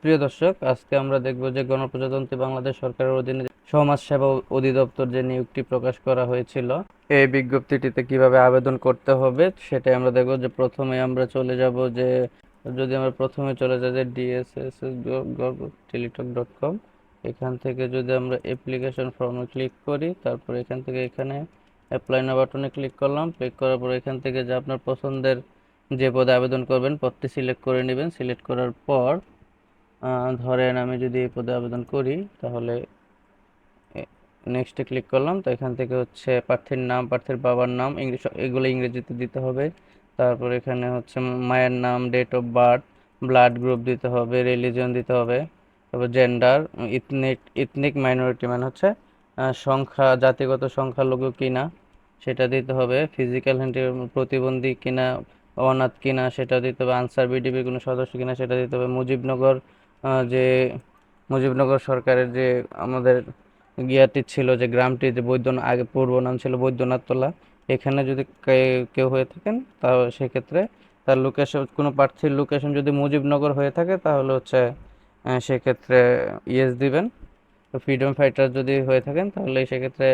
প্রিয় দর্শক, আজকে আমরা দেখব যে গণপ্রজাতন্ত্রী বাংলাদেশ সরকারের অধীনে সমাজ সেবা অধিদপ্তর যে নিয়োগটি প্রকাশ করা হয়েছিল, এই বিজ্ঞপ্তিটিতে কীভাবে আবেদন করতে হবে সেটাই আমরা দেখব। যে প্রথমে আমরা চলে যাব যে, যদি আমরা প্রথমে চলে যাই যে ডিএসএস টেলিটক ডট কম এখান থেকে যদি আমরা অ্যাপ্লিকেশন ফর্মে ক্লিক করি, তারপর এখান থেকে এখানে অ্যাপ্লাই না বাটনে ক্লিক করলাম ক্লিক করার পর এখান থেকে যে আপনার পছন্দের যে পদে আবেদন করবেন, পদটি সিলেক্ট করে নেবেন। সিলেক্ট করার পর ধরেন আমি যদি এই পদে আবেদন করি, তাহলে নেক্সটে ক্লিক করলাম, তো এখান থেকে হচ্ছে প্রার্থীর নাম, প্রার্থীর বাবার নাম, ইংলিশ, এগুলো ইংরেজিতে দিতে হবে। তারপর এখানে হচ্ছে মায়ের নাম date of birth blood group দিতে হবে রিলিজন দিতে হবে, তারপর জেন্ডার ইথনিক ইথনিক মাইনরিটি মানে হচ্ছে সংখ্যা, জাতিগত সংখ্যালঘু কিনা, সেটা দিতে হবে ফিজিক্যাল হ্যান্ডি প্রতিবন্ধী কিনা, অনাথ কিনা, সেটা দিতে হবে আনসার বিডিবির কোনো সদস্য কিনা, সেটা দিতে হবে, মুজিবনগর যে মুজিবনগর সরকারের যে আমাদের গিয়াটি ছিল, যে গ্রামটি, যে বৈদ্যনাথ আগে পূর্ব নাম ছিল বৈদ্যনাথতলা, এখানে যদি কেউ হয়ে থাকেন তাহলে সেক্ষেত্রে তার লোকেশন কোনো প্রার্থীর লোকেশন যদি মুজিবনগর হয়ে থাকে, তাহলে হচ্ছে সেক্ষেত্রে ইয়েস দিবেন। ফ্রিডম ফাইটার যদি হয়ে থাকেন, তাহলে সেক্ষেত্রে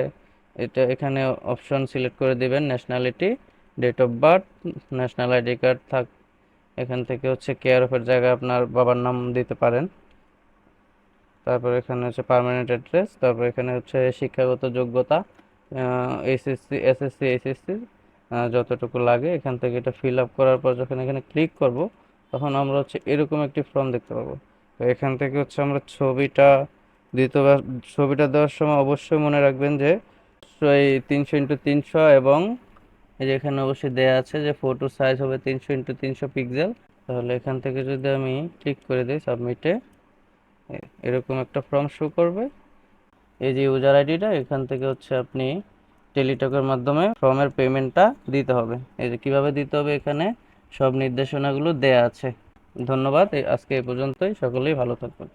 এটা এখানে অপশন সিলেক্ট করে দিবেন nationality date of birth national ID card থাক এখান থেকে হচ্ছে কেয়ার অফের জায়গায় আপনার বাবার নাম দিতে পারেন। তারপর এখানে হচ্ছে পার্মানেন্ট অ্যাড্রেস তারপর এখানে হচ্ছে শিক্ষাগত যোগ্যতা এসএসসি এসএসসি এইচএসসি যতটুকু লাগে। এখান থেকে এটা ফিল আপ করার পর যখন এখানে ক্লিক করব, তখন আমরা হচ্ছে এরকম একটি ফর্ম দেখতে পাবো। তো এখান থেকে হচ্ছে আমরা ছবিটা দিতে পার- ছবিটা দেওয়ার সময় অবশ্যই মনে রাখবেন যে এই তিনশো ইন্টু তিনশো এবং এই যে এখানে অবশ্যই দেয়া আছে যে ফটো সাইজ হবে তিনশো ইন্টু তিনশো পিক্সেল তাহলে এখান থেকে যদি আমি ক্লিক করে দিই সাবমিটে এরকম একটা ফর্ম শো করবে। এই যে ইউজার আইডিটা এখান থেকে হচ্ছে আপনি টেলিটকের মাধ্যমে ফর্মের পেমেন্টটা দিতে হবে। এই যে কীভাবে দিতে হবে এখানে? সব নির্দেশনাগুলো দেয়া আছে। ধন্যবাদ। আজকে এ পর্যন্তই। সকলেই ভালো থাকবেন।